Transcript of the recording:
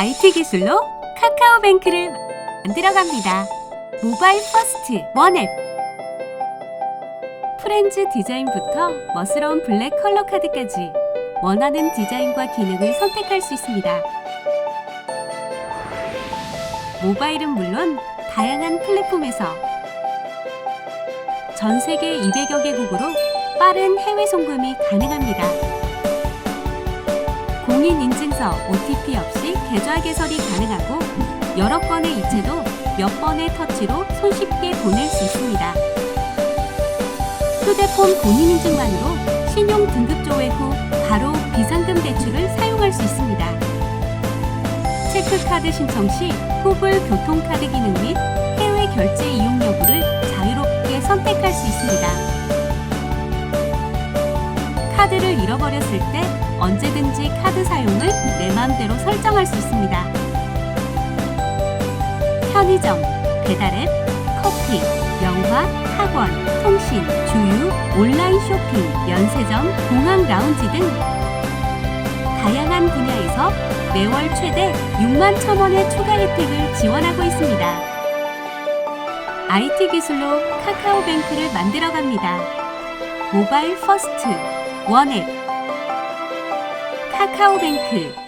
IT 기술로 카카오뱅크를 만들어갑니다. 모바일 퍼스트 원앱 프렌즈 디자인부터 멋스러운 블랙 컬러 카드까지 원하는 디자인과 기능을 선택할 수 있습니다. 모바일은 물론 다양한 플랫폼에서 전 세계 200여 개국으로 빠른 해외 송금이 가능합니다. 공인 인증서 OTP 없이 계좌 개설이 가능하고 여러 건의 이체도 몇 번의 터치로 손쉽게 보낼 수 있습니다. 휴대폰 본인 인증만으로 신용 등급 조회 후 바로 비상금 대출을 사용할 수 있습니다. 체크카드 신청 시 후불 교통카드 기능 및 해외 결제 이용 여부를 자유롭게 선택할 수 있습니다. 카드를 잃어버렸을 때 언제든지 카드 사용을 내 마음대로 설정할 수 있습니다. 편의점, 배달앱, 커피, 영화, 학원, 통신, 주유, 온라인 쇼핑, 면세점, 공항 라운지 등 다양한 분야에서 매월 최대 6만 1천원의 추가 혜택을 지원하고 있습니다. IT 기술로 카카오뱅크를 만들어갑니다. 모바일 퍼스트 원앱 카카오뱅크